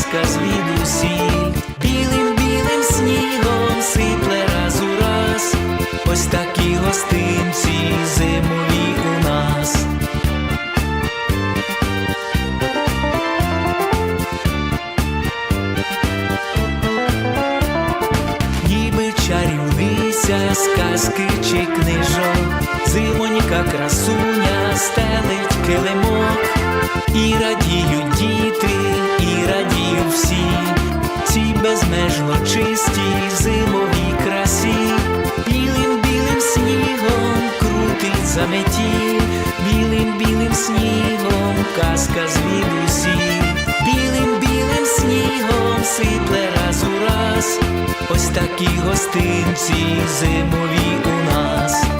казка звідусіль, білим білим снігом сипле раз у раз, ось такі гостинці зимові у нас. Ніби чарівниця з казки чи книжок, зимонька красуня стелить килимок і радіють діти. Безмежно чистій зимовій красі, білим білим снігом крутить заметі, білим білим снігом казка звідусі, білим білим снігом сипле раз у раз, ось такі гостинці зимові у нас.